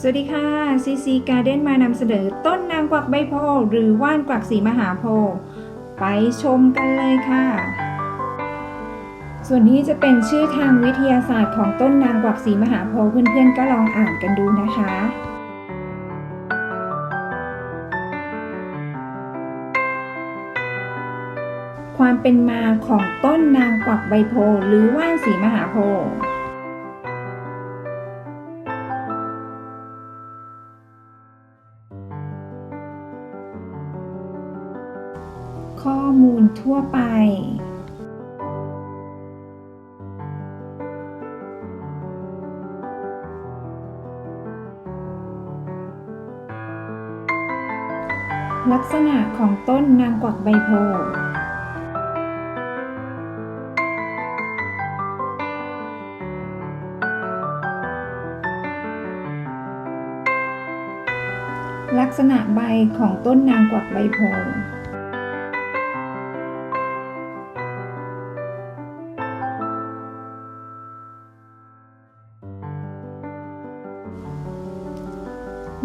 สวัสดีค่ะ CC Garden มานำเสนอต้นนางกวักใบโพหรือว่านกวักสีมหาโพไปชมกันเลยค่ะ ส่วนนี้จะเป็นชื่อทางวิทยาศาสตร์ของต้นนางกวักสีมหาโพเพื่อนๆก็ลองอ่านกันดูนะคะความเป็นมาของต้นนางกวักใบโพหรือว่านสีมหาโพธิ์ ข้อมูลทั่วไป ลักษณะของต้นนางกวักใบโพลักษณะใบของต้นนางกวักใบโพ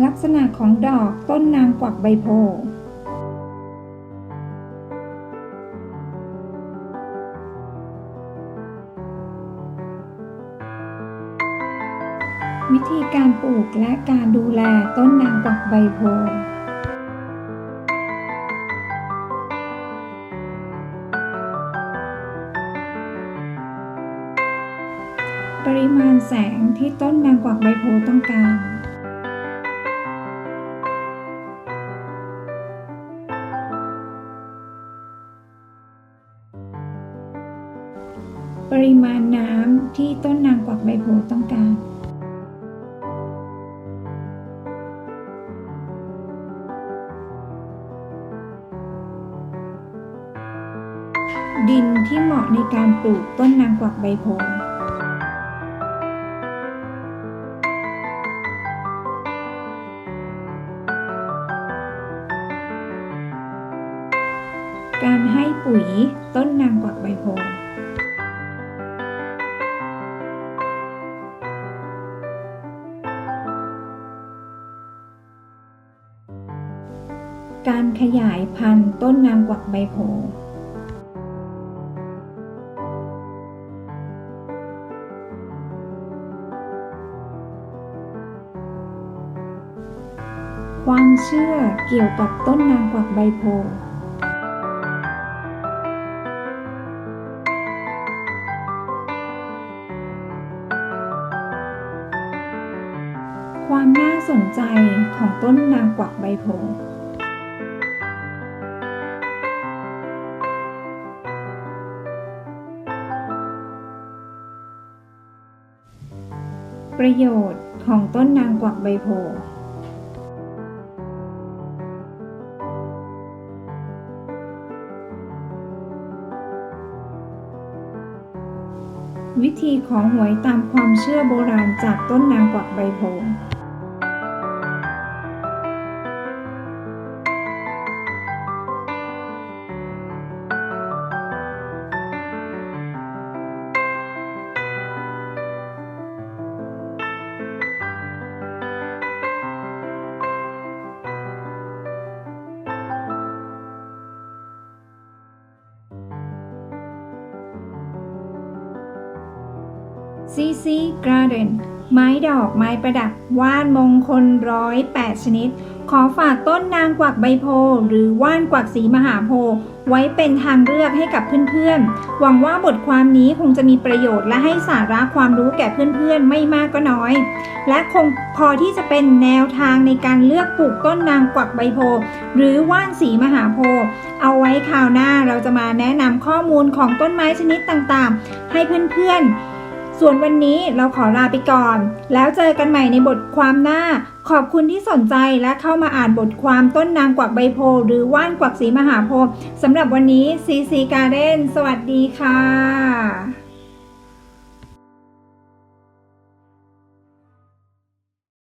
ลักษณะของดอกต้นนางกวักใบโพวิธีการปลูกและการดูแลต้นนางกวักใบโพปริมาณแสงที่ต้นนางกวักใบโพต้องการ ปริมาณน้ำที่ต้นนางกวักใบโพต้องการดินที่เหมาะในการปลูกต้นนางกวักใบโพการให้ปุ๋ยต้นนางกวักใบโพ การขยายพันธุ์ต้นนางกวักใบโพธิ์ความเชื่อเกี่ยวกับต้นนางกวักใบโพธิ์ความน่าสนใจของต้นนางกวักใบโพ ประโยชน์ของต้นนางกวักใบโพวิธีของหวยตามความเชื่อโบราณจากต้นนางกวักใบโพ ซีซีกราเดนไม้ดอกไม้ประดับว่านมงคลร้อยแปดชนิด ขอฝากต้นนางกวักใบโพหรือว่านกวักสีมหาโพไว้เป็นทางเลือกให้กับเพื่อนๆ หวังว่าบทความนี้คงจะมีประโยชน์และให้สาระความรู้แก่เพื่อนๆ ไม่มากก็น้อย และคงพอที่จะเป็นแนวทางในการเลือกปลูกต้นนางกวักใบโพหรือว่านสีมหาโพเอาไว้คราวหน้าเราจะมาแนะนำข้อมูลของต้นไม้ชนิดต่างๆ ให้เพื่อนๆ ส่วนวันนี้เราขอลาไปก่อน แล้วเจอกันใหม่ในบทความหน้า ขอบคุณที่สนใจและเข้ามาอ่านบทความต้นนางกวักใบโพหรือว่านกวักสีมหาโพสำหรับวันนี้ซีซีการ์เด้นสวัสดีค่ะ